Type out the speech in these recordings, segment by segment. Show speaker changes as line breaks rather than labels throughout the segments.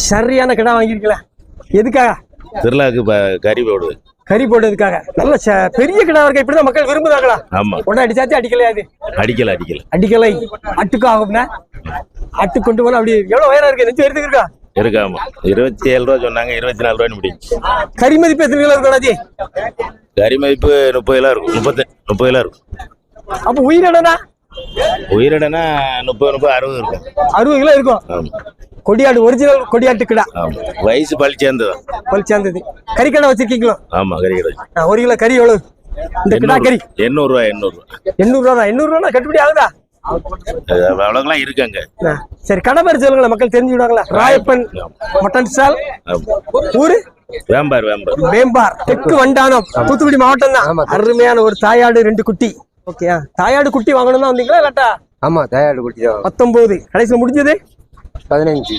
சரியான கிடா வாங்கியிருக்கல எதுக்காக?
திருவிழாக்கு ப- கறி போடுது.
கறி போட்டதுக்காக நல்ல பெரிய கிடா இருக்க? இப்படிதான் மக்கள் விரும்புதாங்களா
ஆமா.
உடனே அடிச்சாச்சு அடிக்கலையாது
அடிக்கல அடிக்கல.
அடிக்கலை. அட்டுக்கு ஆகும்னா? அட்டு கொண்டு போனா அப்படி எவ்வளவு உயரம் இருக்கு? நெஞ்சு எடுத்துக்கு இருக்கா?
இருக்கு ஆமா. இருபத்தி ஏழு ரூபா சொன்னாங்க இருபத்தி நாலு ரூபான்னு முடிஞ்சு.
கறி மதிப்பு எத்தனை கிலோ இருக்கும்
கறி மதிப்பு முப்பது கிலோ இருக்கும். முப்பத்தி முப்பது கிலோ இருக்கும்.
அப்ப உயிரிடனா
உயிரிடனா முப்பது முப்பது அறுபது இருக்கும்.
அறுபது கிலோ இருக்கும்.
ஆமா.
கொடியாடு ஒரிஜினல் கொடியாட்டு கிடா
வயசு பழி சேர்ந்ததான்
பல் சேர்ந்தது. கறி கடை வச்சிருக்கீங்களோ?
ஆமா கறி கடை
ஒரு கிலோ கறி எவ்வளவு? இந்த கிடா கறி.
எண்ணூறு ரூபா எண்ணூறு ரூபா.
எண்ணூறு ரூபா தான் எண்ணூறு ரூபா கட்டுப்படி ஆகுதா
இருக்காங்க
சரி கடை பேர் சொல்லுங்களேன் மக்கள் தெரிஞ்சு விடுவாங்களா ராயப்பன் மட்டன் ஸ்டால். ஊரு?
வேம்பார் வேம்பார்.
வேம்பார் தெற்கு வண்டானம் தூத்துக்குடி மாவட்டம் தான். அருமையான ஒரு தாயாடு ரெண்டு குட்டி. ஓகே தாயாடு குட்டி வாங்கணும் தான் வந்தீங்களா இல்லாட்டா?
ஆமா தயார் குட்டி தான்.
பத்தொன்பது கடைசியில் முடிஞ்சது?
பதினஞ்சு.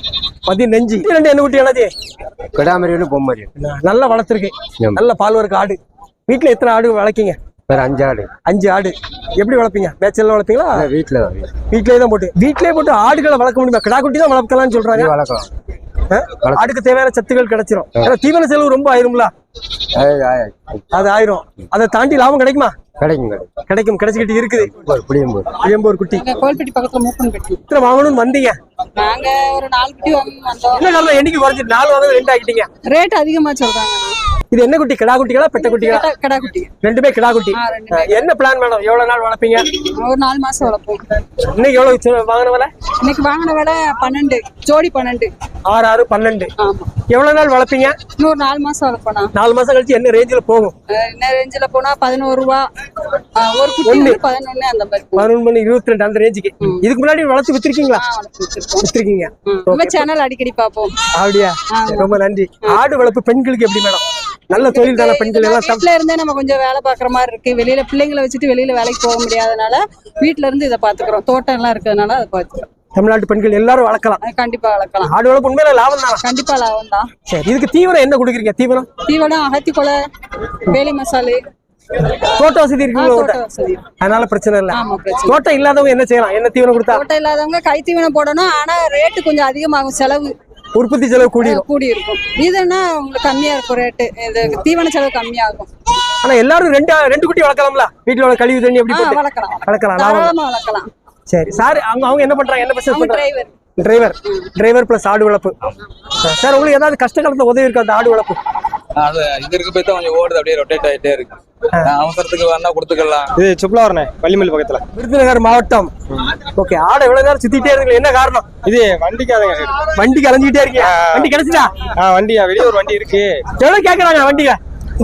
பதினஞ்சு. ரெண்டு என்ன குட்டி என்னது
ஒன்று பொம்மரி.
நல்லா வளர்த்துருக்கு. நல்ல பால் வர்க்க ஆடு. வீட்டுல எத்தனை ஆடு வளர்க்கீங்க?
வேற அஞ்சு ஆடு.
அஞ்சு ஆடு. எப்படி வளர்ப்பீங்க? மேய்ச்சல் வளர்ப்பீங்களா?
வீட்டுல தான்.
வீட்லயே தான் போட்டு. வீட்லயே போட்டு ஆடுகளை வளர்க்க முடியுமா? கிடா குட்டி தான் வளர்க்கலாம்னு சொல்றாங்க.
வளர்க்கலாம்?
ஆடுக்கு தேவையான சத்துக்கள் கிடைச்சிரும். ஏன்னா தீவன செலவு ரொம்ப ஆயிரும்ல?
அது
ஆயிரும். அதை தாண்டி லாபம் கிடைக்குமா?
கிடைக்கும் கிடைக்கும்.
கிடைச்சிக்கிட்டு இருக்குது.
ஒரு புளியம்பூர்.
இளம்பூர் குட்டி.
கோல்பட்டி பக்கத்துல மூப்பன் கட்டி.
இத்தனை வாங்கணும்னு வந்தீங்க?
நாங்க ஒரு நாலு குட்டி வாங்கி வந்தோம்.
என்ன காரணம் என்னைக்கு குறைஞ்சிட்டு நாலு வாங்க ரெண்டு ஆகிட்டீங்க
ரேட் அதிகமா சொல்றாங்க.
இது என்ன குட்டி? கிடா குட்டிகளா பெட்ட குட்டிகளா?
கடா- கடா குட்டி.
ரெண்டுமே கிடா குட்டி.
ஆ, ரெண்டுமே.
என்ன பிளான் மேடம் எவ்வளவு நாள் வளர்ப்பீங்க?
ஒரு நாலு மாசம் வளர்ப்போம்.
இன்னைக்கு எவ்வளவு வாங்கின விலை?
இன்னைக்கு வாங்கின விலை பன்னெண்டு. ஜோடி பன்னெண்டு.
ஆறு ஆறு பன்னெண்டு.
ஆமா.
எவ்வளவு நாள் வளர்ப்பீங்க?
இன்னொரு நாலு மாசம் வளர்ப்போனா
நாலு மாசம் கழிச்சு என்ன ரேஞ்சில் போகும்?
என்ன ரேஞ்சில் போனா பதினோரு ரூபா. ஒரு குட்டி வந்து பதினொன்னு அந்த மாதிரி போகும்.
பதினொன்று மணி இருபத்தி ரெண்டு அந்த ரேஞ்சுக்கு இதுக்கு முன்னாடி வளர்த்து வித்திருக்கீங்களா. வித்திருக்கீங்க.
நம்ம சேனல் அடிக்கடி பார்ப்போம்.
அப்படியா? ரொம்ப நன்றி. ஆடு வளர்ப்பு பெண்களுக்கு எப்படி மேடம் நல்ல தொழில் தானே பெண்கள் எல்லாம்
இருந்தே நம்ம கொஞ்சம் வேலை பாக்குற மாதிரி இருக்கு. வெளியில பிள்ளைங்களை வச்சுட்டு வெளியில வேலைக்கு போக முடியாதனால வீட்ல இருந்து இதை பாத்துக்கிறோம் தோட்டம் எல்லாம் இருக்கிறதுனால அதை பாத்துக்கிறோம்
தமிழ்நாட்டு பெண்கள் எல்லாரும் வளர்க்கலாம்.
கண்டிப்பா வளர்க்கலாம்.
ஆடு வளர்ப்பு உண்மையில லாபம் தானா?
கண்டிப்பா லாபம் தான்.
சரி இதுக்கு தீவனம் என்ன கொடுக்குறீங்க? தீவனம்?
தீவனம் அகத்தி கொலை வேலி மசாலு
தோட்ட வசதி?
வசதி
அதனால பிரச்சனை இல்ல. தோட்டம் இல்லாதவங்க என்ன செய்யலாம்? என்ன தீவனம் கொடுத்தா?
தோட்டம் இல்லாதவங்க கை தீவனம் போடணும். ஆனா ரேட்டு கொஞ்சம் அதிகமாகும். செலவு.
உற்பத்தி செலவு கூடிரும்.
கூடி இருக்கும் இதுன்னா உங்களுக்கு கம்மியா இருக்கும் ரேட்டு இது தீவன செலவு கம்மியாகும்.
ஆனா எல்லாரும் ரெண்டு ரெண்டு குட்டி வளர்க்கலாம்ல? வீட்டுல உள்ள கழிவு தண்ணி எப்படி போட்டு?
வளர்க்கலாம்.
வளர்க்கலாம்.
வளர்க்கலாம்.
சரி. சார் அவங்க அவங்க என்ன பண்றாங்க? என்ன பிசினஸ் பண்றாங்க?
டிரைவர்
டிரைவர் டிரைவர் பிளஸ் ஆடு வளர்ப்பு. சார் உங்களுக்கு ஏதாவது கஷ்ட காலத்துல உதவி இருக்கா? அந்த ஆடு வளர்ப்பு?
அது இது இருக்க போய் தான் கொஞ்சம் ஓடுது அப்படியே ரொட்டேட் ஆயிட்டே இருக்கு. நான் அவசரத்துக்கு வேணா கொடுத்துக்கலாம்.
இது சுப்லாவரணே பள்ளிமல் பக்கத்துல.
விருதுநகர் மாவட்டம். ஓகே ஆடை எவ்வளவு நேரம் சுத்திட்டே இருக்கீங்க என்ன காரணம்?
இது வண்டிக்காரங்க
வண்டிக்கு அலைஞ்சிட்டே இருக்கீங்க. வண்டி கிடைச்சிட்டா
ஆ வண்டியா? வெளியே ஒரு வண்டி இருக்கு.
எவ்வளவு கேக்குறாங்க வண்டிங்க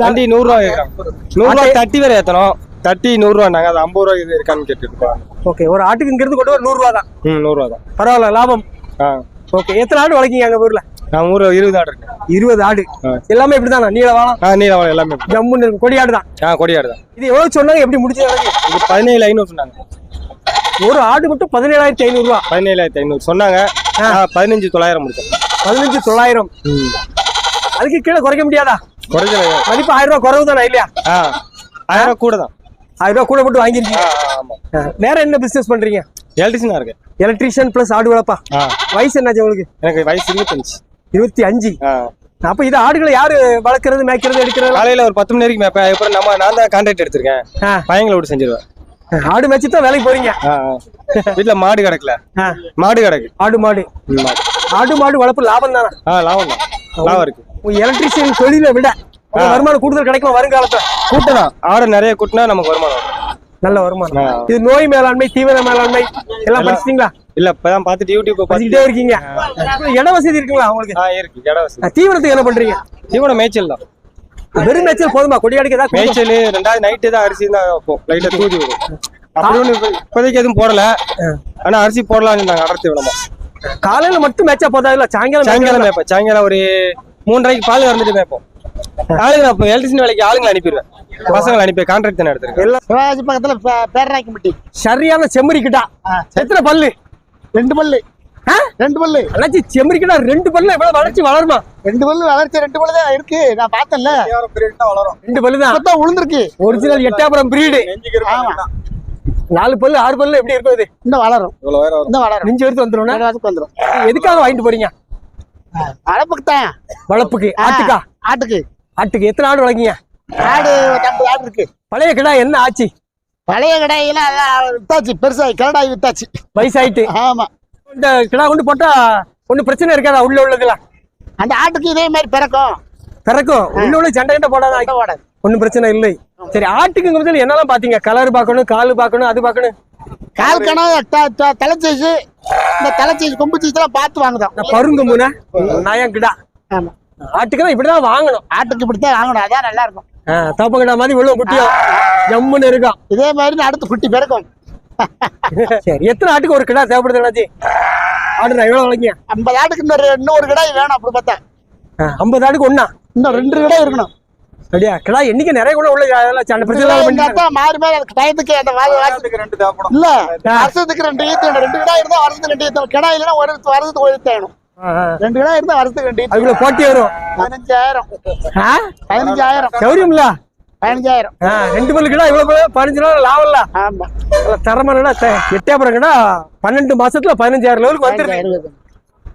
வண்டி நூறுரூவா கேட்குறாங்க நூறுரூவா தட்டி வேற ஏத்தணும். தட்டி நூறுரூவா நாங்க அது ஐம்பது ரூபா இது இருக்கான்னு கேட்டுட்டு இருக்கோம்
ஓகே ஒரு ஆட்டுக்கு இங்க இருந்து கொண்டு வர நூறு ரூபா தான்.
ம் நூறுரூவா தான்.
பரவாயில்ல லாபம்.
ஆ.
ஓகே எத்தனை ஆடு வளர்க்கீங்க அங்க ஊர்ல?
நான் ஊர் இருபது ஆடு இருக்கு.
இருபது ஆடு. எல்லாமே இப்படிதானா? நீல வாழம்
ஆ நீலவாழை எல்லாமே.
ஜம்முன்னு இருக்கும் கொடி ஆடு தான்
ஆ கொடியாடு தான்
இது எவ்வளவு சொன்னாங்க? எப்படி முடிச்சு
இது பதினேழு ஐநூறு சொன்னாங்க.
ஒரு ஆடு மட்டும் பதினேழாயிரத்தி ஐநூறு ரூபா
பதினேழாயிரத்தி ஐநூறு சொன்னாங்க. பதினஞ்சு தொள்ளாயிரம் முடிச்சேன்
பதினஞ்சு தொள்ளாயிரம். அதுக்கு கீழே குறைக்க முடியாதா?
குறைஞ்ச
மதிப்பு ஆயிரம் ரூபாய் குறைவு தானே இல்லையா
ஆயிரம் கூட தான்
ஆயிரம் ரூபாய் கூட போட்டு வாங்கிருக்கீங்க வேற என்ன பிசினஸ் பண்றீங்க?
எலக்ட்ரிஷனாக இருக்கு
எலக்ட்ரீஷியன் பிளஸ் ஆடு வளர்ப்பா வயசு என்னாச்சு உங்களுக்கு?
எனக்கு வயசு இருபத்தஞ்சு.
இருபத்தி அஞ்சு. அப்ப இது ஆடுகளை யாரு வளர்க்கறது மேய்க்கிறது எடுக்கிறது
காலையில ஒரு பத்து மணி வரைக்கும் மேப்பேன் அப்புறம் நம்ம நான் தான் கான்ட்ராக்ட் எடுத்திருக்கேன். பையங்களை விட்டு செஞ்சிருவேன்.
ஆடு மேய்ச்சி தான் வேலைக்கு போறீங்க.
வீட்டுல மாடு கிடக்கல. மாடு கிடக்கு.
ஆடு மாடு. ஆடு மாடு வளர்ப்பு லாபம் தானே?
லாபம் தான். லாபம் இருக்கு.
எலக்ட்ரிஷியன் தொழிலை விட வருமானம் கூடுதல் கிடைக்கும் வருங்காலத்துல?
கூட்டம் தான் ஆடு நிறைய கூட்டினா நமக்கு வருமானம் வரும்.
நல்ல வருமானம். இது நோய் மேலாண்மை தீவிர மேலாண்மை எல்லாம் படிச்சிட்டீங்களா?
இல்ல இப்பதான் பார்த்துட்டு யூடியூப் பார்த்துட்டே
இருக்கீங்க. இட வசதி இருக்குங்களா உங்களுக்கு
ஆ இருக்கு இட வசதி.
தீவனத்துக்கு என்ன பண்றீங்க?
தீவனம் மேய்ச்சல் தான்.
வெறும் மேய்ச்சல் போதுமா? கொடியாடிக்கு ஏதாவது கொடுக்கணுமா?
மேய்ச்சல் ரெண்டாவது நைட்டு தான் அரிசி தான் வைப்போம். லைட்டா தூதி விடும். அப்படி ஒண்ணு இப்ப- இப்போதைக்கு எதுவும் போடல. ஆனா அரிசி போடலாம்னு நாங்க அடர்த்தி விடமா.
காலையில மட்டும் மேய்ச்சா போதா இல்ல சாயங்காலம்
சாயங்காலம். மேய்ப்போம். சாயங்காலம் ஒரு மூன்றரைக்கு பால் கறந்துட்டு மேய்ப்போம். ஆளுங்க அப்போ எலக்ட்ரிஷன் வேலைக்கு ஆளுங்களை அனுப்பிடுவேன். பசங்களை அனுப்பி கான்ட்ராக்ட் தானே எடுத்திருக்கேன்.
பக்கத்துல பே- பேரராக்கிப்பட்டி
சரியான செம்மறி கிட்டா எத்தனை பல்லு?
ரெண்டு பல்லு.
ஆ?
ரெண்டு பல்லு.
அண்ணாச்சி செம்மறி கிட்டா ரெண்டு பல்லு. எவ்வளவு வளர்ச்சி வளருமா?
ரெண்டு பல்லு வளர்ச்சி ரெண்டு பல்லு தான் இருக்கு. நான் பார்த்தேன்ல.
ரெண்டு பல்லு தான்.
இப்பதான் உளுந்திருக்கு.
ஒரிஜினல் எட்டாபுரம் பிரீடு
ஆமா.
நாலு பல்லு ஆறு பல்லு எப்படி இருக்கும் இது?
இந்த வளரும். இந்த வளரும்.
நெஞ்சு எடுத்து வந்துடும்
வந்துரும்.
எதுக்காக வாங்கிட்டு போறீங்க?
அளப்புக்கு தான்.
வளர்ப்புக்கு ஆட்டுக்கா?
ஆட்டுக்கு.
ஆட்டுக்கு. எத்தனை ஆடு வளர்க்கீங்க?
ஆடு ஐம்பது ஆடு இருக்கு.
பழைய கிடா என்ன ஆச்சு?
பழைய கடையில வித்தாச்சு பெருசாகி கரடாகி வித்தாச்சு.
வயசாயிட்டு.
ஆமா.
இந்த கிடா கொண்டு போட்டா ஒன்றும் பிரச்சனை இருக்காதா உள்ள உள்ளதுலாம்?
அந்த ஆட்டுக்கு இதே மாதிரி பிறக்கும்.
பிறக்கும். உள்ள உள்ள சண்டை கிட்ட போடாதா?
ஓடாது.
ஒன்றும் பிரச்சனை இல்லை. சரி ஆட்டுக்குங்கிறது என்னெல்லாம் பாத்தீங்க கலர் பார்க்கணும் கால் பார்க்கணும் அது பார்க்கணும்?
கால் கணம் தலைச்சீசு இந்த தலைச்சீசு கொம்பு சீசெல்லாம் பார்த்து வாங்குதோம்
இந்த பருங்கம்புன நயம் கிடா.
ஆமா.
ஆட்டுக்கு இப்படிதான் வாங்கணும்.
ஆட்டுக்கு இப்படித்தான் வாங்கணும். அதான் நல்லா இருக்கும்.
ஆ, தோப்ப கிடா மாதிரி இவ்வளவு குட்டியும் ஜம்முன்னு இருக்கும்
இதே மாதிரி அடுத்து குட்டி பிறக்கும்.
சரி எத்தனை ஆட்டுக்கு ஒரு கிடா தேவைப்படுது அண்ணாச்சி ஆடு நான் எவ்வளவு வளர்க்கீங்க
ஐம்பது ஆட்டுக்கு இன்னொரு இன்னொரு கிடாய் வேணும் அப்படி பார்த்தா.
ஐம்பது ஆட்டுக்கு ஒண்ணா?
இன்னும் ரெண்டு கிடாய் இருக்கணும்.
அப்படியா? கிடா எண்ணிக்கை நிறைய கூட உள்ள அதெல்லாம் சண்டை பிரச்சனை
மாறி மாறி அதுக்கு டயத்துக்கு அந்த வாழை வாசத்துக்கு
ரெண்டு தேவைப்படும்.
இல்ல வருஷத்துக்கு ரெண்டு ஈத்து. ரெண்டு கிடாய் இருந்தா வருஷத்துக்கு ரெண்டு ஈத்து கிடாய் இல்லைன்னா ஒரு வருஷத்துக்கு ஒரு
ஆ.
ரெண்டு கிடாய் இருந்தா வருஷத்துக்கு ரெண்டு ஈத்து
அதுக்குள்ள போட்டி வரும்.
பதினஞ்சாயிரம்.
ஆ?
பதினஞ்சாயிரம்.
சௌரியம்ல?
பதினஞ்சாயிரம்.
ஆ, ரெண்டு கிடா இவ்வளவு பதினஞ்சு நாள் லாபம் இல்ல
ஆமா
தரமான எட்டாபுரம் கிடா பன்னெண்டு மாசத்துல பதினஞ்சாயிரம் லெவலுக்கு
பதினஞ்சாயிரம்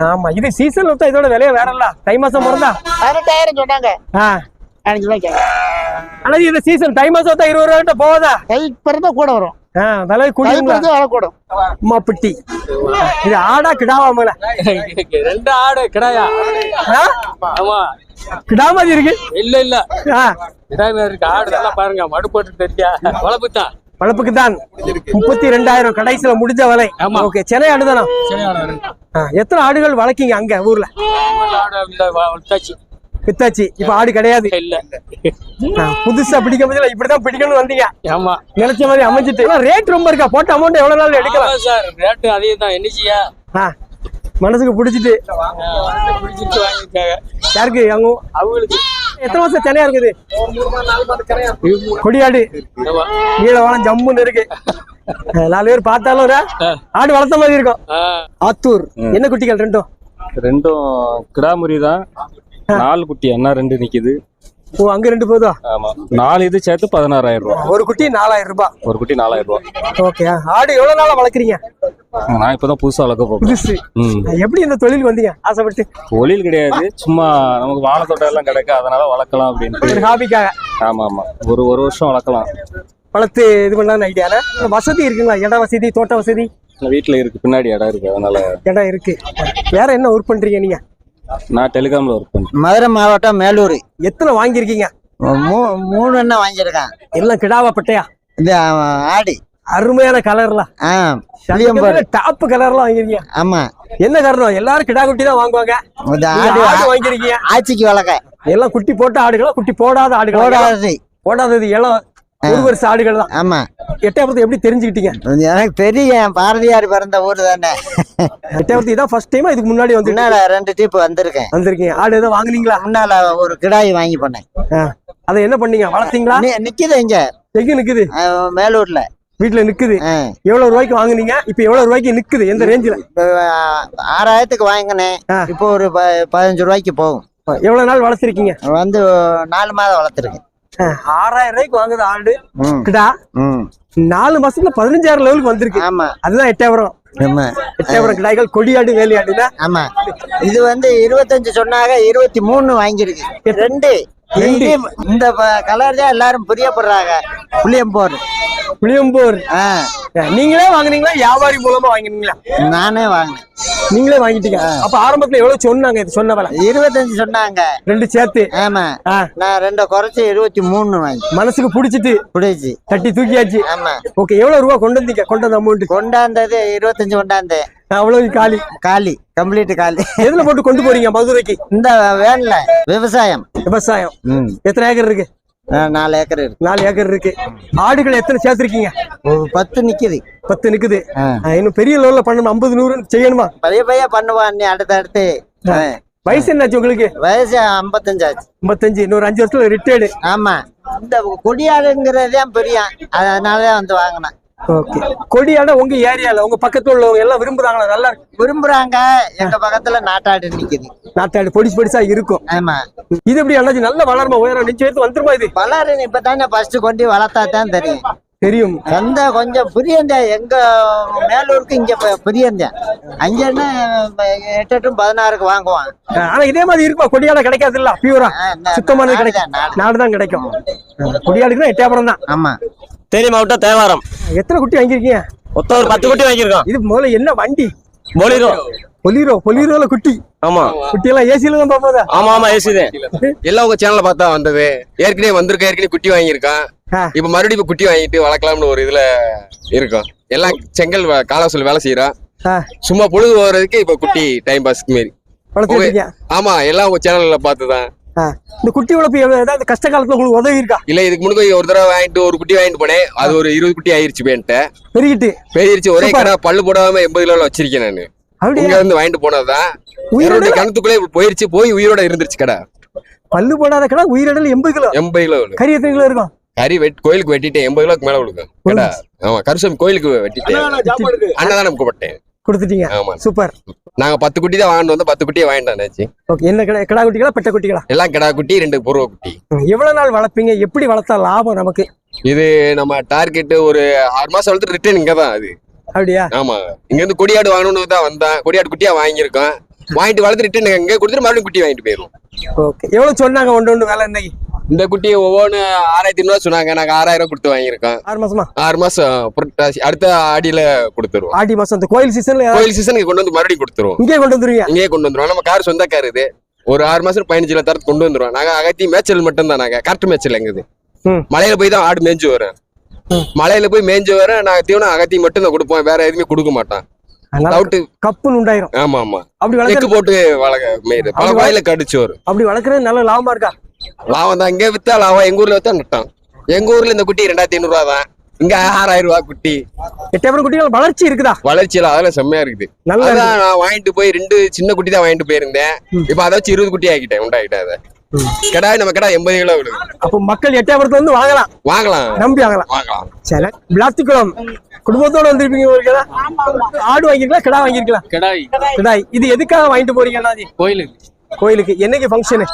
ஆமா இது சீசன் வித்தா இதோட விலைய வேற இல்ல. தை மாசம் பிறந்தா?
பதினெட்டாயிரம் சொன்னாங்க. ரூபாய்க்கு
ஆனா இது சீசன் தை மாசம் வித்தா இருபது ரூபா கிட்ட போகுதா?
கை பிறந்தா கூட வரும்.
ஆ, விலை
கை
கூடிங்களா
பிறந்தா விலை கூடும்.
அம்மா பிட்டி. இது ஆடா கிடாவா மேல?
ரெண்டு ஆடு கிடாயா? ஆமா.
கிடா மாதிரி இருக்கு?
இல்ல இல்ல. இருக்கு. ஆடு பாருங்க. மடு போட்டு தெரியா வளர்ப்பு தான்
வளர்ப்புக்கு தான் முப்பத்தி ரெண்டாயிரம் கடைசியில முடிஞ்ச விலை. ஓகே சென்னை
ஆடு.
ஆ, எத்தனை ஆடுகள் வளர்க்கீங்க அங்க ஊர்ல? வித்தாச்சு. இப்ப ஆடு கிடையாது.
இல்ல.
புதுசா பிடிக்க முடியல இப்படிதான் பிடிக்கணும்னு வந்தீங்க.
ஆமா.
நினைச்ச மாதிரி அமைஞ்சிட்டு. ரேட் ரொம்ப இருக்கா? போட்ட அமௌண்ட் எவ்வளவு நாள் எடுக்கலாம்?
சார். ரேட்டு அதே தான் என்னச்சியா
மனசுக்கு பிடிச்சிட்டு. யாருக்கு? அவங்க
அவங்களுக்கு.
எத்தனை வருஷம் சென்னையா இருக்குது? கொடியாடு.
ஆமா.
நீளவானம் ஜம்முன்னு இருக்கு. நாலு பேர் பார்த்தாலும் ஒரு ஆடு வளர்த்த மாதிரி இருக்கும். ஆத்தூர். என்ன குட்டிகள் ரெண்டும்?
ரெண்டும் கிடாமுறி தான். நாலு குட்டி அண்ணா ரெண்டு நிக்குது.
ஓ அங்க ரெண்டு போதும்?
ஆமா. நாலு இது சேர்த்து பதினாறாயிரம் ரூபா.
ஒரு குட்டி நாலாயிரம் ரூபாய்
ஒரு குட்டி நாலாயிரம் ரூபா.
ஓகே. ஆடு எவ்வளவு நாளா வளர்க்குறீங்க?
நான் இப்பதான் புதுசா வளர்க்க போறேன்.
எப்படி இந்த தொழில் வந்தீங்க ஆசைப்பட்டு
தொழில் கிடையாது. சும்மா நமக்கு வாழைத்தோட்டம் எல்லாம் கிடைக்க அதனால வளர்க்கலாம்
ஒரு
அப்படின்ட்டு.
ஹாபிக்காக
ஆமா ஆமா ஒரு ஒரு வருஷம் வளர்க்கலாம்.
வளர்த்து இது பண்ணலாம்னு ஐடியால வசதி இருக்குங்களா? இட வசதி தோட்ட வசதி?
வீட்டுல இருக்கு. பின்னாடி இடம் இருக்கு அதனால.
இடம் இருக்கு. வேற என்ன ஒர்க் பண்றீங்க நீங்க?
நான் டெலிகாம்ல ஒர்க் பண்றேன்.
மதுரை மாவட்டம் மேலூர்.
எத்தனை வாங்கியிருக்கீங்க?
மூ- மூணு எண்ணெய் வாங்கியிருக்கேன்.
எல்லாம் கிடாவா பட்டையா?
இந்த ஆடி.
அருமையான கலர்லாம் டாப் கலர்லாம் வாங்கிருக்கீங்க.
ஆமா.
என்ன காரணம்? எல்லாரும் கிடா குட்டி தான் வாங்குவாங்க. வாங்கிருக்கீங்க.
ஆட்சிக்கு வளர்க்க.
எல்லாம் குட்டி போட்ட ஆடுகளா? குட்டி போடாத ஆடுகள்?
போடாது
போடாதது எல்லாம் ஒரு வருஷம் ஆடுகள் தான்.
ஆமா.
எட்டாபுரத்தை எப்படி தெரிஞ்சுக்கிட்டீங்க?
எனக்கு பெரிய பாரதியார் பிறந்த ஊர் தானே.
எட்டாபுரத்தி தான் ஃபர்ஸ்ட் டைம் இதுக்கு முன்னாடி வந்து
ரெண்டு டீப் வந்திருக்கேன்.
வந்திருக்கீங்க. ஆடு எதுவும் வாங்குனீங்களா?
முன்னால ஒரு கிடாய் வாங்கி பண்ணேன்.
அதை என்ன பண்ணீங்க? வளர்த்தீங்களா?
நிக்குது இங்க.
எங்க நிக்குது?
மேலூர்ல.
வீட்டுல நிக்குது. எவ்வளவு ரூபாய்க்கு வாங்குனீங்க? இப்ப எவ்வளவு ரூபாய்க்கு நிக்குது? எந்த ரேஞ்சில
ஆறாயிரத்துக்கு வாங்கினேன். இப்போ ஒரு பதினஞ்சு ரூபாய்க்கு போகும்.
எவ்வளவு நாள் வளர்த்திருக்கீங்க?
வந்து நாலு மாதம் வளர்த்துருக்கேன்.
ஆறாயிரம் ரூபாய்க்கு வாங்குது ஆடு. கிடா நாலு மாசத்துல பதினஞ்சாயிரம் லெவலுக்கு வந்திருக்கு.
ஆமா.
அதுதான் எட்டாயிரம் எட்டாயிரம் கிடாய்கள் கொடியாடு வேலையாடுனா?
ஆமா. இது வந்து இருபத்தஞ்சு சொன்னாங்க இருபத்தி மூணு வாங்கியிருக்கு. ரெண்டு. இந்த கலர் தான் எல்லாரும் புரியப்படுறாங்க. புளியம்போர்.
புளியம்பூர். நீங்களே வாங்குனீங்களா? வியாபாரி மூலமா வாங்குனீங்களா?
நானே வாங்கினேன்.
நீங்களே வாங்கிட்டீங்க. அப்ப ஆரம்பத்துல எவ்வளவு சொன்னாங்க இது சொன்ன விலை
இருபத்தஞ்சு சொன்னாங்க.
ரெண்டு சேர்த்து.
ஆமா. நான் ரெண்டை குறைச்சி இருபத்தி மூணு வாங்கி
மனசுக்கு பிடிச்சிட்டு
பிடிச்சி.
தட்டி தூக்கியாச்சு.
ஆமா.
ஓகே எவ்வளவு ரூபா கொண்டு வந்தீங்க? கொண்டு வந்த அமௌண்ட்
கொண்டாந்தது இருபத்தஞ்சு கொண்டாந்தேன்.
அவ்வளவு காலி.
காலி கம்ப்ளீட் காலி.
எதுல போட்டு கொண்டு போறீங்க மதுரைக்கு?
இந்த வேன்ல விவசாயம்.
விவசாயம் எத்தனை ஏக்கர் இருக்கு?
நாலு ஏக்கர் இருக்கு.
நாலு ஏக்கர் இருக்கு. ஆடுகள் எத்தனை சேர்த்திருக்கீங்க?
பத்து நிக்குது.
பத்து நிக்குது. இன்னும் பெரிய லெவல்ல பண்ணணும். ஐம்பது நூறு செய்யணுமா?
பைய பைய பண்ணுவான் அடுத்து அடுத்து.
வயசு என்னாச்சு உங்களுக்கு?
வயசு ஐம்பத்தஞ்சாச்சு
ஐம்பத்தஞ்சு இன்னொரு அஞ்சு வருஷத்துல ரிட்டையர்டு
ஆமா. இந்த கொடியாளுங்கிறதே பெரிய. அதனாலதான் வந்து வாங்கினேன்.
ஓகே. கொடியாட உங்க ஏரியால உங்க பக்கத்துல உள்ளவங்க எல்லாம் விரும்புறாங்களா? நல்லா இருக்கு.
விரும்புறாங்க. எங்க பக்கத்துல நாட்டாடு நிக்குது.
நாட்டாடு பொடிசு பொடிசா இருக்கும்.
ஆமா.
இது எப்படி அண்ணாச்சி நல்ல வளருமா உயரம் நிச்சயம் எடுத்து வந்துருமா இது?
வளருன்னு இப்பதானே ஃபர்ஸ்ட் கொண்டு வளர்த்தா தான் தெரியும்.
தெரியும்.
சந்தை கொஞ்சம் புரியந்தேன் எங்க மேலூருக்கு இங்க புரியந்தேன் அங்கன்னா எட்டு எட்டும் பதினாறுக்கு வாங்குவான்.
ஆனா இதே மாதிரி இருக்குமா? கொடியாட கிடைக்காது இல்ல பியூரா சுத்தமானது கிடைக்கும். நாடு. தான் கிடைக்கும் கொடியாடுக்கு தான் எட்டாபுரம் தான்.
ஆமா.
தேனி மாவட்டம் தேவாரம்.
எத்தனை குட்டி வாங்கியிருக்கீங்க?
மொத்தம் ஒரு பத்து குட்டி வாங்கியிருக்கோம்.
இது முதல்ல என்ன வண்டி?
போலிரோ.
பொலிரோ பொலிரோல குட்டி.
ஆமா.
குட்டி எல்லாம் ஏசியில தான் போகுதா
ஆமா ஆமா ஏசிதேன்
எல்லாம் உங்க சேனல்ல பார்த்தா வந்தது. ஏற்கனவே வந்திருக்க ஏற்கனவே குட்டி வாங்கியிருக்கான். இப்ப மறுபடியும் இப்ப குட்டி வாங்கிட்டு வளர்க்கலாம்னு ஒரு இதுல இருக்கோம். எல்லாம் செங்கல் காலவாசல் வேலை செய்யறோம்
ஆ,
சும்மா பொழுது போறதுக்கு இப்ப குட்டி டைம் பாஸ்க்கு மாரி ஆமா எல்லாம் உங்க சேனல்ல பார்த்துதான்
இந்த குட்டி வளர்ப்பு ஏதாவது கஷ்ட காலத்துல உங்களுக்கு உதவி இருக்கா?
இல்ல இதுக்கு முன்னாடி ஒரு தடவை வாங்கிட்டு ஒரு குட்டி வாங்கிட்டு போனேன். அது ஒரு இருபது குட்டி ஆயிருச்சு பேன்ட்ட
பெருகிட்டு.
பெருகிருச்சு. ஒரே. கடை பல்லு போடாம எண்பது கிலோல வச்சிருக்கேன் நானு. இங்க இருந்து வாங்கிட்டு போனதுதான்
உயிரோட
கிணத்துக்குள்ளே போயிருச்சு. போய் உயிரோட இருந்துருச்சு கடை.
பல்லு போடாத கடை உயிரிடல் எண்பது கிலோ?
எண்பது கிலோ.
கறி எத்தனை கிலோ இருக்கும்?
கறி வெட் கோயிலுக்கு வெட்டிட்டேன். எண்பது கிலோக்கு மேல விழுக்கும் கடை. ஆமா கருசாமி கோயிலுக்கு வெட்டிட்டேன். அன்னதானம் கூப்பிட்டேன்.
கொடுத்துட்டீங்க.
ஆமா.
சூப்பர்.
நாங்க பத்து குட்டி தான் வாங்கிட்டு வந்தோம். பத்து குட்டியை வாங்கிட்டு வந்தாச்சு.
ஓகே என்ன கடை கிடா குட்டிகளா பெட்ட குட்டிகளா?
எல்லாம் கிடா குட்டி ரெண்டு புருவ குட்டி.
எவ்வளவு நாள் வளர்ப்பீங்க? எப்படி வளர்த்தா லாபம் நமக்கு?
இது நம்ம டார்கெட் ஒரு ஆறு மாசம் வளர்த்து ரிட்டர்ன் இங்க தான் அது.
அப்படியா?
ஆமா. இங்க இருந்து கொடியாடு வாங்கணும்னு தான் வந்தேன். கொடியாடு குட்டியா வாங்கியிருக்கோம். வாங்கிட்டு வளர்த்து ரிட்டர்ன் இங்க கொடுத்துட்டு மறுபடியும் குட்டி வாங்கிட்டு போயிருவோம்
ஓகே. எவ்வளவு சொன்னாங்க ஒன்று ஒன்று வேலை இன்னைக்கு?
இந்த குட்டி ஒவ்வொன்று ஆறாயிரத்தி ஐநூறுவா சொன்னாங்க. நாங்க ஆறாயிரம் ரூபாய் கொடுத்து வாங்கியிருக்கோம்.
ஆறு மாசமா?
ஆறு மாசம் புரட்டாசி அடுத்த ஆடியில கொடுத்துருவோம்.
ஆடி மாசம் இந்த கோயில் சீசன்ல
கோயில் சீசனுக்கு கொண்டு வந்து மறுபடியும் கொடுத்துருவோம்.
இங்கே கொண்டு வந்துருவீங்க?
இங்கேயே கொண்டு வந்துருவோம். நம்ம கார் சொந்த கார் இது. ஒரு ஆறு மாசம் பதினஞ்சுல தரத்து கொண்டு வந்துருவோம். நாங்க அகத்தி மேய்ச்சல் மட்டும் தான் நாங்க. கரெக்ட் மேய்ச்சல் எங்குது. மலையில போய் தான் ஆடு மேய்ஞ்சு வரேன் மலையில போய் மேய்ஞ்சு வரேன் நாங்க தீவனம் அகத்தி மட்டும் தான் கொடுப்போம். வேற எதுவுமே கொடுக்க மாட்டோம்.
கப்புன்னு உண்டாயிரும்.
ஆமா ஆமா.
அப்படி
போட்டு வளர்க்க பல வாயில கடிச்சு வரும்.
அப்படி வளர்க்குறது நல்ல லாபமா இருக்கா?
லாபம் தான் இங்கே வித்தா லாபம் எங்க ஊர்ல வித்தா நட்டம் எங்க ஊர்ல இந்த குட்டி ரெண்டாயிரத்தி ஐநூறு ரூபா தான் இங்க ஆறாயிரம் ரூபாய் குட்டி.
எட்டாயிரம் குட்டிகள் வளர்ச்சி இருக்குதா?
வளர்ச்சியில அதெல்லாம் செம்மையா இருக்குது.
நல்லா
நான் வாங்கிட்டு போய் ரெண்டு சின்ன குட்டி தான் வாங்கிட்டு போயிருந்தேன். இப்ப அதை வச்சு இருபது குட்டி ஆக்கிட்டேன் உண்டாக்கிட்டேன் அதை. கிடாய் நம்ம கிடா எண்பது கிலோ விடுது.
அப்போ மக்கள் எட்டாயிரத்துல வந்து வாங்கலாம்.
வாங்கலாம்.
நம்பி வாங்கலாம்.
வாங்கலாம்.
சரி விளாத்துக்குளம் குடும்பத்தோட வந்திருப்பீங்க ஒரு கிடா. ஆடு வாங்கிருக்கலாம் கிடா வாங்கிருக்கலாம்
கிடாய்.
கிடாய். இது எதுக்காக வாங்கிட்டு போறீங்க
கோயிலுக்கு.
கோயிலுக்கு என்னைக்கு ஃபங்க்ஷனு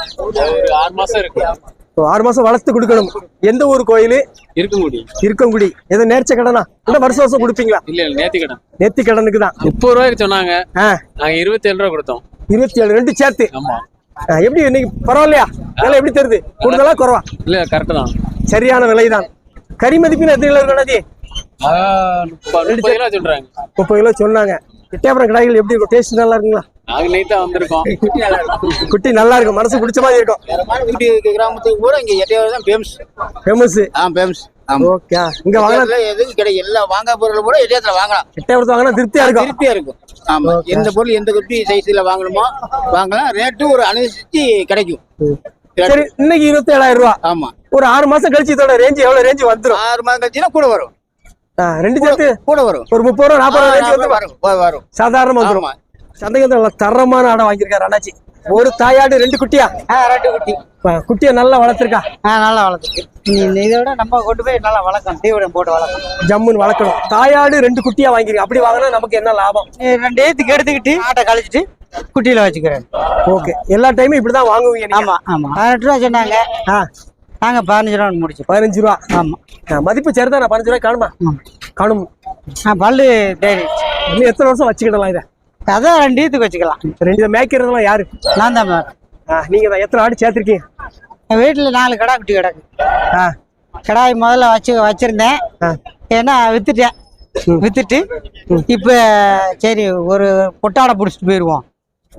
ஆறு மாசம் இருக்கு
ஆறு மாசம் வளர்த்து கொடுக்கணும். எந்த ஊர் கோயில்?
இருக்க முடியும்
இருக்கங்குடி. ஏதோ நேர்ச்ச கடனா? இல்ல வருஷம் வருஷம் கொடுப்பீங்களா?
இல்ல இல்ல நேத்தி கடன்.
நேர்த்தி கடனுக்கு தான்.
முப்பது ரூபாய்க்கு சொன்னாங்க. நாங்க இருபத்தி ஏழு ரூபா கொடுத்தோம்.
இருபத்தி ஏழு ரெண்டு சேர்த்து.
ஆமா.
எப்படி இன்னைக்கு? பரவாயில்லையா? விலை எப்படி தருது? கூடுதலா குறவா?
இல்ல கரெக்ட் தான்.
சரியான விலைதான் கறி மதிப்பின் எத்தனை கிலோ
அதான் முப்பது கிலோ சொல்றாங்க.
முப்பது கிலோ சொன்னாங்க. எட்டயபுரம் கடாய்கள் எப்படி இருக்கும்? டேஸ்ட் நல்லா இருக்குங்களா?
நாங்க நைட்டா வந்திருக்கோம்.
குட்டி நல்லா இருக்கும். மனசு பிடிச்ச மாதிரி இருக்கும்.
கிராமத்துக்கு கூட இங்க எட்டையாவது தான் ஃபேமஸ்
ஃபேமஸ்
ஆ ஃபேமஸ் ஆமா.
ஓகே இங்க
எட்டையாவதுல எதுவும் கிடையாது. எல்லா வாங்க பொருள் கூட எட்டையத்துல வாங்கலாம்.
எட்டயபுரத்து வாங்கினா திருப்தியா இருக்கும்.
திருப்தியா இருக்கும். ஆமா. எந்த பொருள் எந்த குட்டி சைஸ்ல வாங்கணுமோ வாங்கலாம். ரேட்டு ஒரு அனுசரிச்சு கிடைக்கும்.
சரி இன்னைக்கு இருபத்தி ஏழாயிரம் ரூபா.
ஆமா.
ஒரு ஆறு மாசம் கழிச்சு இதோட ரேஞ்ச் எவ்வளவு ரேஞ்ச் வந்துரும்?
ஆறு மாதம் கழிச்சுனா கூட வரும்.
ரெண்டு சேர்த்து
கூட வரும்.
ஒரு முப்பது ரூபா நாற்பது ரூபா ரேஞ்ச்
வரும், வரும்.
சாதாரணமா வந்துரும். நல்ல தரமான ஆடை வாங்கியிருக்காரு அண்ணாச்சி. ஒரு தாயாடு ரெண்டு குட்டியா?
ஆ ரெண்டு குட்டி.
குட்டியை நல்லா வளர்த்துருக்கா?
ஆ நல்லா வளர்த்துருக்கு. நீ இதை விட நம்ம கொண்டு போய் நல்லா வளர்க்கணும். தீவிரம் போட்டு வளர்க்கணும்.
ஜம்முன்னு வளர்க்கணும். தாயாடு ரெண்டு குட்டியா வாங்கிருக்கேன் அப்படி வாங்கினா நமக்கு என்ன லாபம்?
ரெண்டு ஏத்துக்கு எடுத்துக்கிட்டு ஆட்டை கழிச்சிட்டு குட்டியில வச்சுக்கிறேன்.
ஓகே. எல்லா டைமும் இப்படிதான் வாங்குவீங்க.
ஆமா ஆமா. பதினெட்டு ரூபா சொன்னாங்க.
ஆ.
நாங்க பதினஞ்சு ரூபா முடிச்சோம்.
பதினஞ்சு ரூபா.
ஆமா.
மதிப்பு சரிதான். பதினஞ்சு ரூபாய் காணுமா. காணும்.
ஆ பல்லு
இன்னும் எத்தனை வருஷம் வச்சுக்கிடலாம் இதை?
அதான் ரெண்டு ஈத்துக்கு வச்சுக்கலாம்.
ரெண்டு இதை மேய்க்கிறதெல்லாம் யாரு?
நான் தான்
நீங்க தான். எத்தனை ஆடு சேர்த்திருக்கீங்க?
என் வீட்டுல நாலு கடா குட்டி கிடக்கு.
ஆ.
கடாய் முதல்ல வச்சு வச்சிருந்தேன். ஏன்னா வித்துட்டேன். வித்துட்டு இப்ப சரி ஒரு பொட்டாடை பிடிச்சிட்டு போயிடுவோம்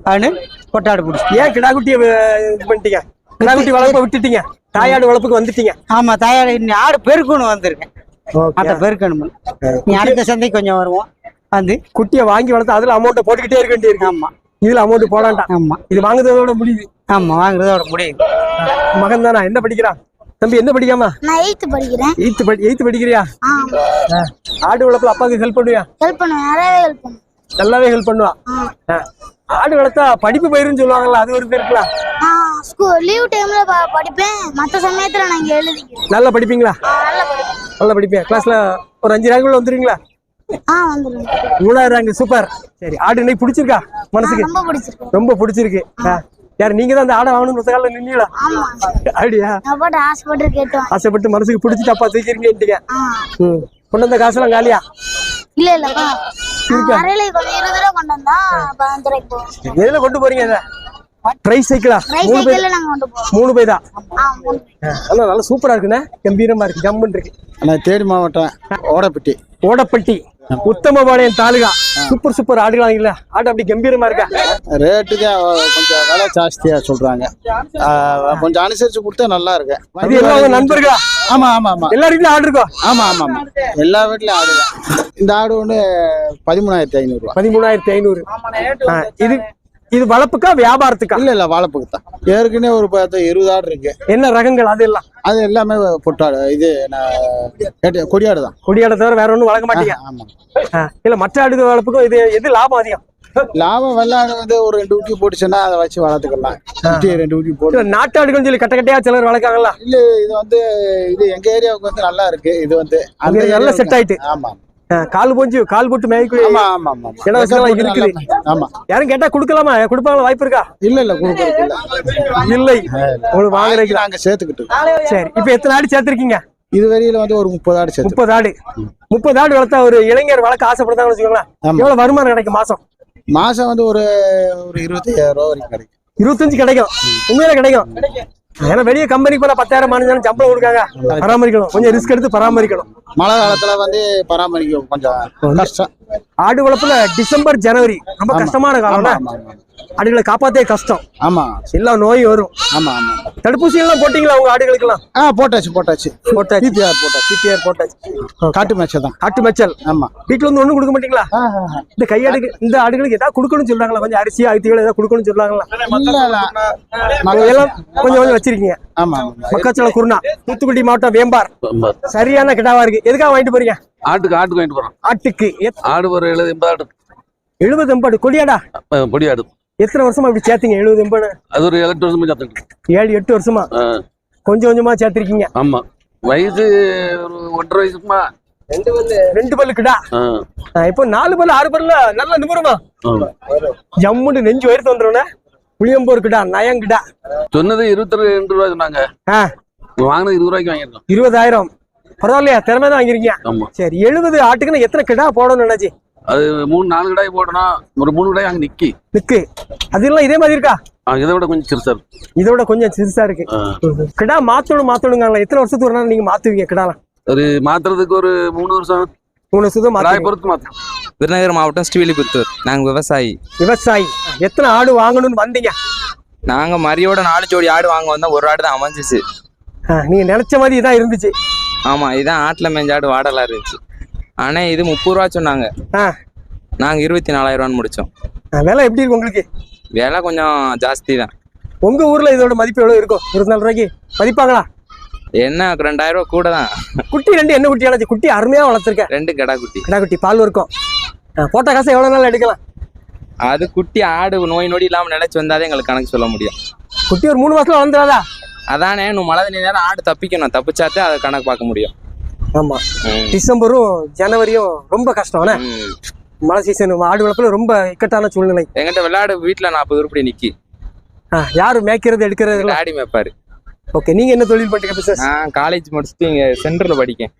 அப்படின்னு பொட்டாடை பிடிச்சிட்டு.
ஏன் கிடா குட்டியை இது பண்ணிட்டீங்க? கிடா குட்டி வளர்ப்ப விட்டுட்டீங்க. தாயாடு வளர்ப்புக்கு வந்துட்டீங்க.
ஆமா தாயார் இன்னி ஆடு பெருக்கணும் வந்திருக்கேன். ஆட்டை பெருக்கணும் நீ அடுத்த சந்தைக்கு கொஞ்சம் வருவோம். வந்து
குட்டியை வாங்கி வளர்த்து அதுல அமௌண்ட்டை போட்டுக்கிட்டே இருக்க வேண்டியிருக்கு.
ஆமா.
இதுல அமௌண்ட் போடாண்டாம்
ஆமா.
இது வாங்குறதோட முடியுது.
ஆமா வாங்குறதோட முடியுது.
மகன் தானா? என்ன படிக்கிறான் தம்பி என்ன படிக்காமா?
நான் எயித்து படிக்கிறேன்.
எயித்து படி எயித்து படிக்கிறியா. ஆடு வளர்ப்புல அப்பாவுக்கு ஹெல்ப் பண்ணுவியா?
ஹெல்ப் பண்ணுவேன். நிறையவே ஹெல்ப் பண்ணுவேன்.
நல்லாவே ஹெல்ப் பண்ணுவா. ஆடு வளர்த்தா படிப்பு பயிருன்னு சொல்லுவாங்கல்ல அது ஒரு
ஸ்கூல் லீவ் டைம்ல படிப்பேன். மற்ற சமயத்துல நான் இங்க எழுதிக்கிறேன்
நல்லா படிப்பீங்களா?
நல்லா படிப்பேன்.
நல்லா படிப்பேன் கிளாஸ்ல ஒரு அஞ்சு ரேங்க்ல வந்துருவீங்களா? மூணாவது ரேங்க் சூப்பர். சரி ஆடு இன்னைக்கு பிடிச்சிருக்கா? மனசுக்கு?
ரொம்ப பிடிச்சிருக்கு.
ரொம்ப பிடிச்சிருக்கு. ஆ. யார் நீங்க தான் அந்த ஆடை வாங்கணும்னு ஒத்த காலில் நின்னீங்களா?
ஆமா.
அப்படியா? ஆசைப்பட்டு மனசுக்கு பிடிச்சி தப்பா ம். கொண்டு வந்த காசுலாம் காலியா?
இல்ல இல்லப்பா
எதுல கொண்டு போறீங்க இதை? ட்ரை சைக்கிளா மூணு பேர் மூணு பேர்? தான் நல்லா சூப்பரா இருக்குண்ணே. கம்பீரமா இருக்கு ஜம்முன்னு இருக்கு.
நான் தேனி மாவட்டம் ஓடப்பட்டி.
ஓடப்பட்டி. உத்தமபாளையம் தாலுகா. சூப்பர் சூப்பர் ஆடுகள் வாங்கில ஆடு அப்படி கம்பீரமா இருக்கா?
ரேட்டுக்கு கொஞ்சம் விலை ஜாஸ்தியா சொல்றாங்க. கொஞ்சம் அனுசரிச்சு கொடுத்தா நல்லா இருக்கு.
இது எல்லாம் நண்பர்களா?
ஆமா ஆமா ஆமா.
எல்லா வீட்லயும் ஆடு இருக்கோ?
ஆமா ஆமா ஆமா. எல்லா வீட்லயும் ஆடு. இந்த ஆடு ஒண்ணு பதிமூணாயிரத்தி ஐநூறு
பதிமூணாயிரத்தி ஐநூறு. இது இது வளர்ப்புக்கா வியாபாரத்துக்கா?
இல்ல இல்ல வாழைப்புக்கு தான் ஏற்கனவே ஒரு பத்து இருபது ஆடு இருக்கு.
என்ன ரகங்கள் அது எல்லாம்
அது எல்லாமே பொட்டாடு. இது கொடியாடு தான்.
கொடியாட தவிர வேற ஒண்ணும் வளர்க்க மாட்டீங்க?
ஆமா.
இல்ல மற்ற ஆடு வளர்ப்புக்கும் இது எது லாபம் அதிகம்?
லாபம் வெள்ளாடு வந்து ஒரு ரெண்டு ஊட்டி போட்டுச்சுன்னா அதை வச்சு வளர்த்துக்கலாம். ரெண்டு ஊட்டி போட்டு.
இல்ல நாட்டு ஆடுகள்னு சொல்லி கட்ட கட்டையா சிலர் வளர்க்காங்கல்ல?
இல்ல இது வந்து இது எங்க ஏரியாவுக்கு வந்து நல்லா இருக்கு. இது வந்து
நல்ல செட் ஆயிட்டு.
ஆமா.
கால் போஞ்சு கால் போட்டு மேய்க்கூடிய
ஆமா ஆமா ஆமா ஆமா.
இடம் வசதிலாம் இருக்குது.
ஆமா.
யாரும் கேட்டா கொடுக்கலாமா? கொடுப்பாங்களா? வாய்ப்பு இருக்கா?
இல்ல இல்ல கொடுக்கறது இல்ல.
இல்லை. உங்களுக்கு வாங்குறதுக்கு
நாங்க சேர்த்துக்கிட்டு.
சரி இப்ப எத்தனை ஆடு சேர்த்திருக்கீங்க?
இது வரையில வந்து ஒரு முப்பது ஆடு சேர்த்து
முப்பது ஆடு. முப்பது ஆடு வளர்த்தா ஒரு இளைஞர் வளர்க்க ஆசைப்படுறாங்கன்னு வச்சுக்கோங்களேன். எவ்வளவு வருமானம் கிடைக்கும் மாசம்?
மாசம் வந்து ஒரு ஒரு இருபத்தையாயிரம் ரூபா வரைக்கும் கிடைக்கும்.
இருபத்தஞ்சு கிடைக்கும். உண்மையில கிடைக்கும். ஏன்னா வெளியே கம்பெனிக்கு போனா பத்தாயிரம் பதினஞ்சாயிரம் சம்பளம் கொடுக்காங்க. பராமரிக்கணும். கொஞ்சம் ரிஸ்க் எடுத்து பராமரிக்கணும்.
மழை காலத்துல வந்து பராமரிக்க கொஞ்சம் கஷ்டம்
ஆடு வளர்ப்புல டிசம்பர் ஜனவரி ரொம்ப கஷ்டமான
ஆமா
காலம்
ஆமா ஆமா.
ஆடுகளை காப்பாத்தே கஷ்டம்.
ஆமா.
எல்லா நோயும் வரும்.
ஆமா ஆமா.
தடுப்பூசி எல்லாம் போட்டீங்களா உங்க ஆடுகளுக்கெல்லாம்?
ஆ போட்டாச்சு போட்டாச்சு.
போட்டாச்சு.
பிபிஆர் போட்டாச்சு.
சிபிஆர் போட்டாச்சு.
காட்டு மேட்ச் தான்.
காட்டு மேய்ச்சல்.
ஆமா.
வீட்டுல வந்து ஒண்ணும் கொடுக்க மாட்டீங்களா. இந்த கையாடுக்கு இந்த ஆடுகளுக்கு ஏதாவது கொடுக்கணும்னு சொல்றாங்களா? கொஞ்சம் அரிசி அரிசிகள் ஏதாவது கொடுக்கணும்னு சொல்றாங்களா?
இல்ல, இல்ல.
அவங்க எல்லாம் கொஞ்சம் கொஞ்சம் வச்சிருக்கீங்க.
ஆமா
மக்காச்சோள குருணா தூத்துக்குடி மாவட்டம் வேம்பார். சரியான கிடாவா இருக்கு. எதுக்காக வாங்கிட்டு போறீங்க?
ஆட்டுக்கு ஆட்டுக்கு வாங்கிட்டு போறோம்.
ஆட்டுக்கு.
ஆடு ஒரு எழுபது எண்பது ஆடு.
எழுபது எண்பாடு கொடியாடா?
ஆடு
எத்தனை வருஷமா இப்படி சேர்த்தீங்க? எழுபது எண்பாடு
அது ஒரு எட்டு வருஷமா சாப்பிட்டு
ஏழு எட்டு வருஷமா? கொஞ்சம் கொஞ்சமா சேர்த்திருக்கீங்க.
ஆமா. வயசு ஒரு ஒன்றரை வயசுக்குமா?
ரெண்டு பல்லு. கிடா ஆ, இப்போ நாலு பல்லு ஆறு பல்ல நல்லா நிபுணமா ஜம்முன்னு நெஞ்சு உயர்த்து வந்துடும் புளியம்போர் கிடா நயம் கிடா
சொன்னது இருபத்தி ரெண்டு ரூபாய் சொன்னாங்க. வாங்கினது இருபது ரூபாய்க்கு வாங்கியிருக்கோம்
இருபதாயிரம். பரவாயில்லையா? திறமை தான் வாங்கிருக்கீங்க
ஆமா.
சரி எழுபது ஆட்டுக்குன்னு எத்தனை கிடா போடணும் நினைச்சு?
அது மூணு நாலு கடாய் போடணும் ஒரு மூணு கடாய் அங்க நிக்கி.
நிக்கு. அதெல்லாம் இதே மாதிரி இருக்கா?
இதை விட கொஞ்சம் சிறுசா இருக்கும்
இதோட கொஞ்சம் சிறுசா இருக்கு. கிடா மாத்தணும் மாத்தணுங்களா எத்தனை வருஷத்துக்கு ஒரு நாள் நீங்க மாத்துவீங்க கிடாலாம்?
ஒரு மாத்துறதுக்கு ஒரு மூணு வருஷம்.
மூணு வருஷத்துக்கு
கடாய் பொறுத்து மாத்தணும்.
விருதுநகர் மாவட்டம் ஸ்ரீவில்லிபுத்தூர். நாங்கள் விவசாயி.
விவசாயி. எத்தனை ஆடு வாங்கணும்னு வந்தீங்க?
நாங்கள் மரியோட நாலு ஜோடி ஆடு வாங்க வந்தோம். ஒரு ஆடு தான் அமைஞ்சிச்சு.
ஆ, நீங்க நினைச்ச மாதிரி இதான் இருந்துச்சு.
ஆமாம் இதான் ஆட்டில் மேஞ்ச ஆடு வாடலாம் இருந்துச்சு. ஆனால் இது முப்பது ரூபா சொன்னாங்க.
ஆ.
நாங்கள் இருபத்தி நாலாயிரம் ரூபான்னு முடித்தோம்
ஆ, விலை எப்படி இருக்கு உங்களுக்கு?
விலை கொஞ்சம் ஜாஸ்தி தான்
உங்க ஊர்ல இதோட மதிப்பு எவ்வளவு இருக்கும்? இருபத்தி நாலு ரூபாய்க்கு. மதிப்பாங்களா?
என்ன ரெண்டாயிரம் ரூபா கூட தான்
குட்டி ரெண்டு என்ன குட்டி ஆனச்சு குட்டி அருமையா வளர்த்துருக்கேன்
ரெண்டு கடா குட்டி.
கிடா குட்டி பால் இருக்கும் போட்ட காசை எவ்வளவு நாள் எடுக்கலாம்?
அது குட்டி ஆடு நோய் நொடி இல்லாமல் நினைச்சு வந்தாலே எங்களுக்கு கணக்கு சொல்ல முடியும்.
குட்டி ஒரு மூணு மாசத்துல வளர்ந்துடாதா?
அதானே இன்னும் மழை தண்ணி நேரம் ஆடு தப்பிக்கணும். தப்பிச்சாத்தே அதை கணக்கு பார்க்க முடியும்.
ஆமா. டிசம்பரும் ஜனவரியும் ரொம்ப கஷ்டம். மழை சீசன் ஆடு வளர்ப்புல ரொம்ப இக்கட்டான சூழ்நிலை.
எங்கிட்ட விளையாடு வீட்டில் நாற்பது உருப்படி நிக்கி.
யாரு மேய்க்கிறது எடுக்கிறது
ஆடி மேப்பாரு
ஓகே நீங்க என்ன தொழில் பண்றீங்க பிசினஸ்
நான் காலேஜ் முடிச்சுட்டு இங்கே சென்டரில் படிக்கேன்.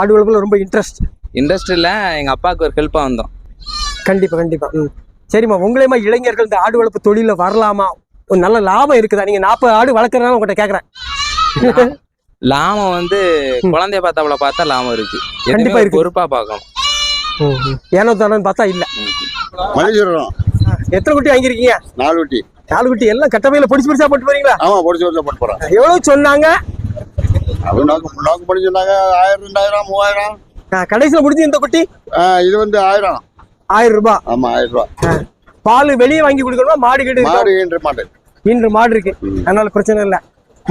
ஆடு வளர்ப்புல ரொம்ப இன்ட்ரெஸ்ட்
இண்டஸ்ட்ரியில் எங்கள் அப்பாவுக்கு ஒரு ஹெல்ப்பாக வந்தோம்.
கண்டிப்பா கண்டிப்பா. ம். சரிம்மா உங்களையுமா இளைஞர்கள் இந்த ஆடு வளர்ப்பு தொழில வரலாமா? ஒரு நல்ல லாபம் இருக்குதா? நீங்க நாற்பது ஆடு வளர்க்கறதுனால உங்கள்கிட்ட கேக்குறேன்.
லாபம் வந்து குழந்தைய பார்த்தாப்புல பார்த்தா லாபம் இருக்கு.
கண்டிப்பா இருக்கு.
பொறுப்பா பார்க்கணும்.
ஏனோ தானோன்னு பார்த்தா இல்ல.
மலைச்சுரம்
எத்தனை குட்டி வாங்கியிருக்கீங்க?
நாலு வட்டி
நாலு குட்டி. எல்லாம் கட்டமையில பொடிச்சு பொடிச்சா போட்டு போறீங்களா?
ஆமா பொடிச்சு வருஷம் போட்டு போறோம்
எவ்வளவு சொன்னாங்க?
பண்ணி சொன்னாங்க ஆயிரம் ரெண்டாயிரம் மூவாயிரம்.
கடைசியில முடிஞ்சு இந்த குட்டி?
இது வந்து ஆயிரம்.
ஆயிரம் ரூபாய்
ஆமா ஆயிரம் ரூபாய்
பால் வெளியே வாங்கி கொடுக்கணுமா? மாடு கீடு இருக்கா?
மாடு ஈன்ற மாட்டேன்
இன்று மாடு இருக்கு. அதனால பிரச்சனை இல்ல.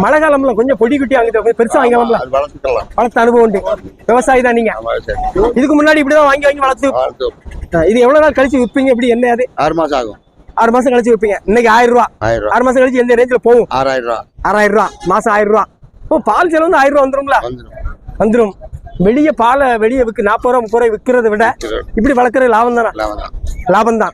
மழை காலம்ல கொஞ்சம் பொடி குட்டி வாங்கிட்டு கொஞ்சம் பெருசா
வளர்த்துக்கலாம்.
வளர்த்த அனுபவம் உண்டு. விவசாயி தான் நீங்க. இதுக்கு முன்னாடி இப்படிதான் வாங்கி வாங்கி வளர்த்து இது எவ்வளவு நாள் கழிச்சு விற்பீங்க? எப்படி என்ன அது?
ஆறு மாசம் ஆகும்.
ஆறு மாசம் கழிச்சு விற்பீங்க. இன்னைக்கு ஆயிரம் ரூபா. ஆறு மாசம் கழிச்சு எந்த ரேஞ்சில் போகும்?
ஆறாயிரம் ரூபாய்
ஆறாயிரம் ரூபா. மாசம் ஆயிரம் ரூபா. ஓ பால் செலவு வந்து ஆயிரம் ரூபா
வந்துடும்
வந்துரும். வெளியே பாலை வெளியே விற்கு நாற்பது ரூபா முப்பது ரூபாய் விற்கிறத விட இப்படி தானே?
லாபம் தான்.
லாபம் தான்.